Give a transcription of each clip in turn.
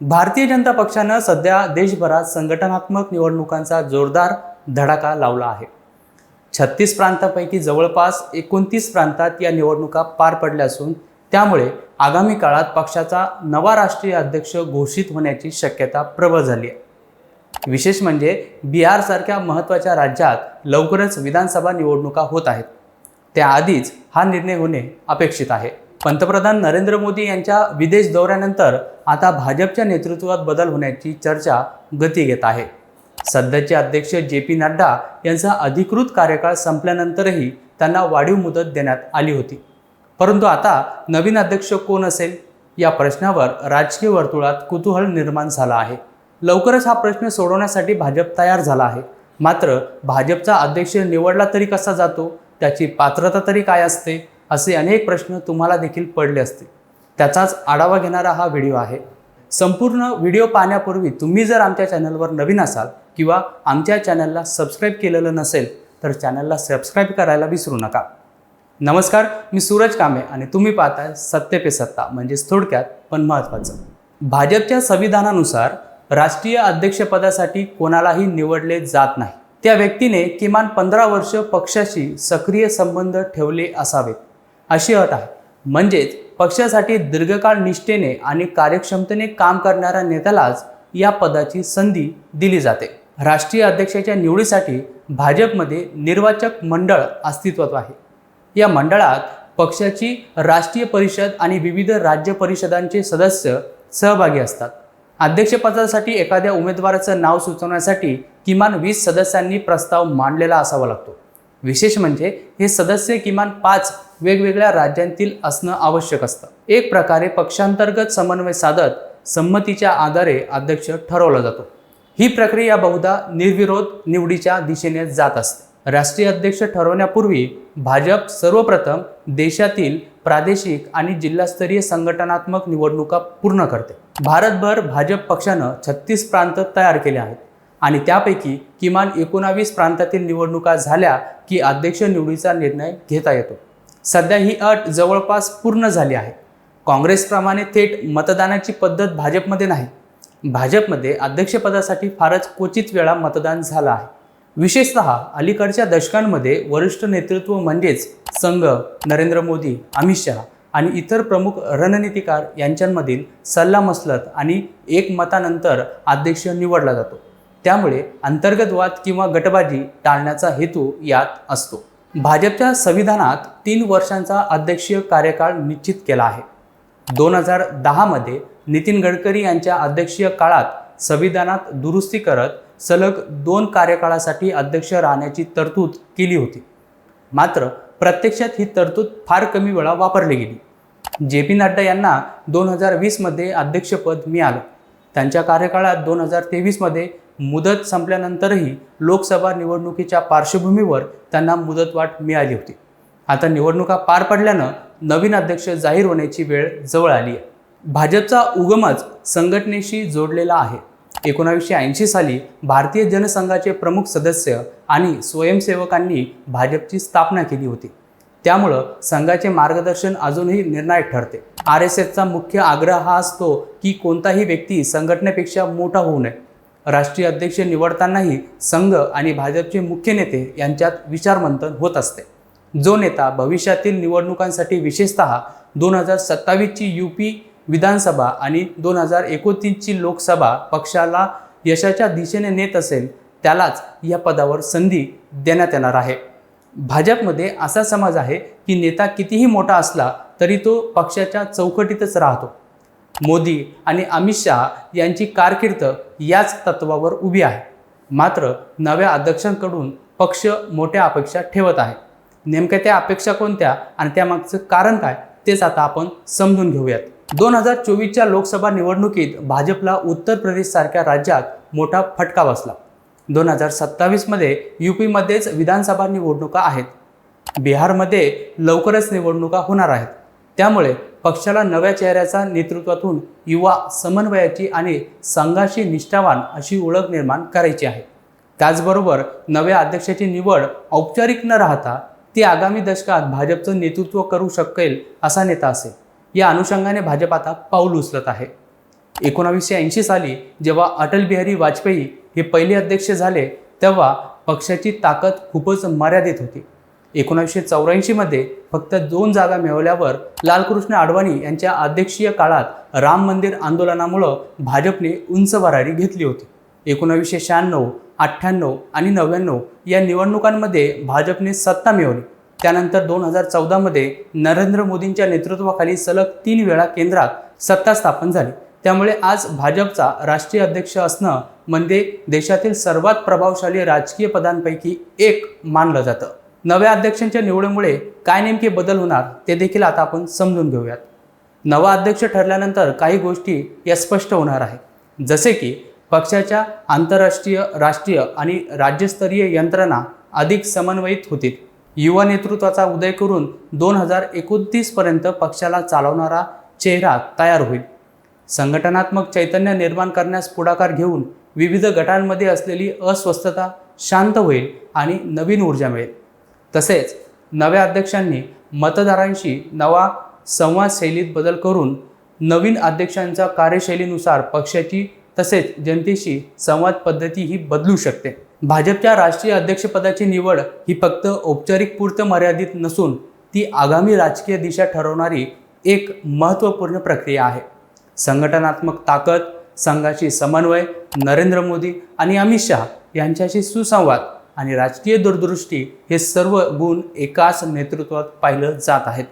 भारतीय जनता पक्षानं सध्या देशभरात संघटनात्मक निवडणुकांचा जोरदार धडाका लावला आहे. छत्तीस प्रांतांपैकी जवळपास एकोणतीस प्रांतात या निवडणुका पार पडल्या असून त्यामुळे आगामी काळात पक्षाचा नवा राष्ट्रीय अध्यक्ष घोषित होण्याची शक्यता प्रबळ झाली आहे. विशेष म्हणजे बिहारसारख्या महत्त्वाच्या राज्यात लवकरच विधानसभा निवडणुका होत आहेत. त्याआधीच हा निर्णय होणे अपेक्षित आहे. पंतप्रधान नरेंद्र मोदी यांच्या विदेश दौऱ्यानंतर आता भाजपच्या नेतृत्वात बदल होण्याची चर्चा गती घेत आहे. सध्याचे अध्यक्ष जे पी नड्डा यांचा अधिकृत कार्यकाळ संपल्यानंतरही त्यांना वाढीव मुदत देण्यात आली होती. परंतु आता नवीन अध्यक्ष कोण असेल? या प्रश्नावर राजकीय वर्तुळात कुतूहल निर्माण झाला आहे. लवकरच हा प्रश्न सोडवण्यासाठी भाजप तयार झाला आहे. मात्र भाजपचा अध्यक्ष निवडला तरी कसा जातो? त्याची पात्रता तरी काय असते? असे अनेक प्रश्न तुम्हाला देखील पडले असतील. त्याचाच आढावा घेणारा हा व्हिडिओ आहे. संपूर्ण व्हिडिओ पाहण्यापूर्वी तुम्ही जर आमच्या चॅनलवर नवीन असाल किंवा आमच्या चॅनलला सबस्क्राईब केलेलं नसेल तर चॅनलला सबस्क्राईब करायला विसरू नका. नमस्कार मी सूरज कामे आणि तुम्ही पाहताय सत्य पे सत्ता म्हणजेच थोडक्यात पण महत्त्वाचं. भाजपच्या संविधानानुसार राष्ट्रीय अध्यक्षपदासाठी कोणालाही निवडले जात नाही. त्या व्यक्तीने किमान पंधरा वर्ष पक्षाशी सक्रिय संबंध ठेवले असावेत. अशी अट आहे. म्हणजेच पक्षासाठी दीर्घकाळ निष्ठेने आणि कार्यक्षमतेने काम करणाऱ्या नेत्यालाच या पदाची संधी दिली जाते. राष्ट्रीय अध्यक्षाच्या निवडीसाठी भाजपमध्ये निर्वाचक मंडळ अस्तित्वात आहे. या मंडळात पक्षाची राष्ट्रीय परिषद आणि विविध राज्य परिषदांचे सदस्य सहभागी असतात. अध्यक्षपदासाठी एखाद्या उमेदवाराचं नाव सुचवण्यासाठी किमान वीस सदस्यांनी प्रस्ताव मांडलेला असावा लागतो. विशेष म्हणजे हे सदस्य किमान पाच वेगवेगळ्या राज्यांतील असणं आवश्यक असतं. एक प्रकारे पक्षांतर्गत समन्वय साधत संमतीच्या आधारे अध्यक्ष ठरवला जातो. ही प्रक्रिया बहुधा निर्विरोध निवडीच्या दिशेने जात असते. राष्ट्रीय अध्यक्ष ठरवण्यापूर्वी भाजप सर्वप्रथम देशातील प्रादेशिक आणि जिल्हास्तरीय संघटनात्मक निवडणुका पूर्ण करते. भारतभर भाजप पक्षानं छत्तीस प्रांत तयार केले आहेत. आणि त्यापैकी किमान एकोणावीस प्रांतातील निवडणुका झाल्या की अध्यक्ष निवडीचा निर्णय घेता येतो. सध्या ही अट जवळपास पूर्ण झाली आहे. काँग्रेसप्रमाणे थेट मतदानाची पद्धत भाजपमध्ये नाही. भाजपमध्ये अध्यक्षपदासाठी फारच क्वचित वेळा मतदान झालं आहे. विशेषतः अलीकडच्या दशकांमध्ये वरिष्ठ नेतृत्व म्हणजेच संघ नरेंद्र मोदी अमित शहा आणि इतर प्रमुख रणनीतिकार यांच्यामधील सल्लामसलत आणि एकमतानंतर अध्यक्ष निवडला जातो. त्यामुळे अंतर्गत वाद किंवा गटबाजी टाळण्याचा हेतू यात असतो. भाजपच्या संविधानात तीन वर्षांचा अध्यक्षीय कार्यकाळ निश्चित केला आहे. दोन हजार दहामध्ये नितीन गडकरी यांच्या अध्यक्षीय काळात संविधानात दुरुस्ती करत सलग दोन कार्यकाळासाठी अध्यक्ष राहण्याची तरतूद केली होती. मात्र प्रत्यक्षात ही तरतूद फार कमी वेळा वापरली गेली. जे पी नड्डा यांना दोन हजार वीसमध्ये अध्यक्षपद मिळालं. त्यांच्या कार्यकाळात दोन हजार तेवीसमध्ये मुदत संपल्यानंतरही लोकसभा निवडणुकीच्या पार्श्वभूमीवर त्यांना मुदतवाढ मिळाली होती. आता निवडणुका पार पडल्यानं नवीन अध्यक्ष जाहीर होण्याची वेळ जवळ आली आहे. भाजपचा उगमच संघटनेशी जोडलेला आहे. एकोणावीसशे ऐंशी साली भारतीय जनसंघाचे प्रमुख सदस्य आणि स्वयंसेवकांनी भाजपची स्थापना केली होती. त्यामुळं संघाचे मार्गदर्शन अजूनही निर्णायक ठरते. आर एस एसचा मुख्य आग्रह हा असतो की कोणताही व्यक्ती संघटनेपेक्षा मोठा होऊ नये. राष्ट्रीय अध्यक्ष निवडतानाही संघ आणि भाजपचे मुख्य नेते यांच्यात विचारमंथन होत असते. जो नेता भविष्यातील निवडणुकांसाठी विशेषतः दोन हजार सत्तावीसची यू पी विधानसभा आणि दोन हजार एकोणतीसची लोकसभा पक्षाला यशाच्या दिशेने नेत असेल त्यालाच या पदावर संधी देण्यात येणार आहे. भाजपमध्ये असा समाज आहे की नेता कितीही मोठा असला तरी तो पक्षाच्या चौकटीतच राहतो. मोदी आणि अमित शहा यांची कारकीर्द याच तत्वावर उभी आहे. मात्र नव्या अध्यक्षांकडून पक्ष मोठ्या अपेक्षा ठेवत आहे. नेमक्या त्या अपेक्षा कोणत्या आणि त्यामागचं कारण काय तेच आता आपण समजून घेऊयात. दोन हजार चोवीसच्या लोकसभा निवडणुकीत भाजपला उत्तर प्रदेशसारख्या राज्यात मोठा फटका बसला. दोन हजार सत्तावीसमध्ये यू पीमध्येच विधानसभा निवडणुका आहेत. बिहारमध्ये लवकरच निवडणुका होणार आहेत. त्यामुळे पक्षाला नव्या चेहऱ्याचा नेतृत्वातून युवा समन्वयाची आणि संघाशी निष्ठावान अशी ओळख निर्माण करायची आहे. त्याचबरोबर नव्या अध्यक्षाची निवड औपचारिक न राहता ती आगामी दशकात भाजपचं नेतृत्व करू शकेल असा नेता असेल. या अनुषंगाने भाजप आता पाऊल उचलत आहे. एकोणावीसशे ऐंशी साली जेव्हा अटल बिहारी वाजपेयी हे पहिले अध्यक्ष झाले तेव्हा पक्षाची ताकद खूपच मर्यादित होती. एकोणीसशे चौऱ्याऐंशीमध्ये फक्त दोन जागा मिळवल्यावर लालकृष्ण आडवाणी यांच्या अध्यक्षीय काळात राम मंदिर आंदोलनामुळं भाजपने उंच भरारी घेतली होती. एकोणावीसशे शहाण्णव अठ्ठ्याण्णव आणि नव्याण्णव या निवडणुकांमध्ये भाजपने सत्ता मिळवली. त्यानंतर दोन हजार चौदामध्ये नरेंद्र मोदींच्या नेतृत्वाखाली सलग तीन वेळा केंद्रात सत्ता स्थापन झाली. त्यामुळे आज भाजपचा राष्ट्रीय अध्यक्ष असणं म्हणजे देशातील सर्वात प्रभावशाली राजकीय पदांपैकी एक मानलं जातं. नव्या अध्यक्षांच्या निवडीमुळे काय नेमके बदल होणार ते देखील आता आपण समजून घेऊयात. नवा अध्यक्ष ठरल्यानंतर काही गोष्टी या स्पष्ट होणार आहेत. जसे की पक्षाच्या आंतरराष्ट्रीय राष्ट्रीय आणि राज्यस्तरीय यंत्रणा अधिक समन्वयित होतील. युवा नेतृत्वाचा उदय करून दोन हजार एकोणतीसपर्यंत पक्षाला चालवणारा चेहरा तयार होईल. संघटनात्मक चैतन्य निर्माण करण्यास पुढाकार घेऊन विविध गटांमध्ये असलेली अस्वस्थता शांत होईल आणि नवीन ऊर्जा मिळेल. तसेच नव्या अध्यक्षांनी मतदारांशी नवा संवाद शैलीत बदल करून नवीन अध्यक्षांच्या कार्यशैलीनुसार पक्षाची तसेच जनतेशी संवाद पद्धती ही बदलू शकते. भाजपच्या राष्ट्रीय अध्यक्षपदाची निवड ही फक्त औपचारिक पुरतं मर्यादित नसून ती आगामी राजकीय दिशा ठरवणारी एक महत्त्वपूर्ण प्रक्रिया आहे. संघटनात्मक ताकद संघाशी समन्वय नरेंद्र मोदी आणि अमित शहा यांच्याशी सुसंवाद आणि राजकीय दूरदृष्टी हे सर्व गुण एकाच नेतृत्वात पाहिलं जात आहेत.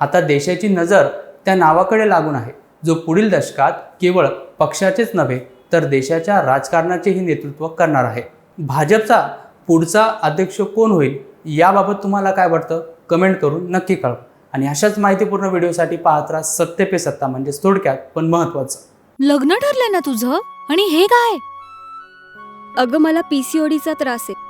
आता देशाची नजर त्या नावाकडे लागून आहे. जो पुढील दशकात केवळ पक्षाचेच नव्हे तर देशाच्या राजकारणाचेही नेतृत्व करणार आहे. भाजपचा पुढचा अध्यक्ष कोण होईल याबाबत तुम्हाला काय वाटतं? कमेंट करून नक्की कळवा. आणि अशाच माहितीपूर्ण व्हिडिओसाठी पाहत राहा सत्य पे सत्ता म्हणजेच थोडक्यात पण महत्त्वाचं. लग्न ठरलंय ना तुझं? आणि हे काय? अगं मला पीसीओडीचा त्रास आहे.